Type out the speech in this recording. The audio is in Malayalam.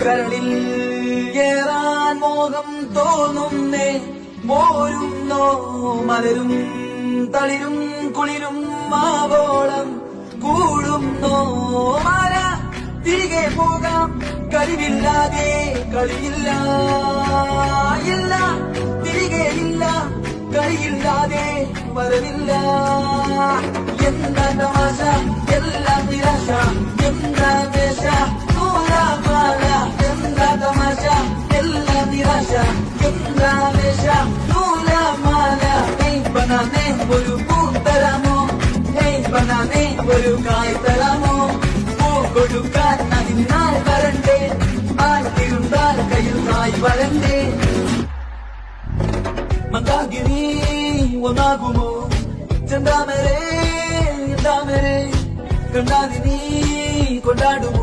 കരളിൽ ഏറാൻ മോഹം തോന്നുന്നേ. മോരുന്നോ മലരും തളിരും കുളിരും മാവോളം കൂടുന്നോ. മര തിരികെ പോകാം കഴിവില്ലാതെ കളിയില്ല. ഇല്ല തിരികെ ഇല്ല കളിയില്ലാതെ വരവില്ല. എന്താ നൂലാമാല ഹേയ് ബനാനെ ഒരു പൂ തരാമോ ഹേയ് ബനാനെ ഒരു കായ് തരാമോ പൂ കൊടുക്കാൻ അതിനാൾ വരണ്ടേ ആയിട്ടിരുന്നാൽ കയ്യിൽ കായ് വരണ്ടേ മന്ദാകിനി ഒന്നാകുമോ ചെന്താമരേ എന്താമരേ കണ്ടാലിനി കൊണ്ടാടുമോ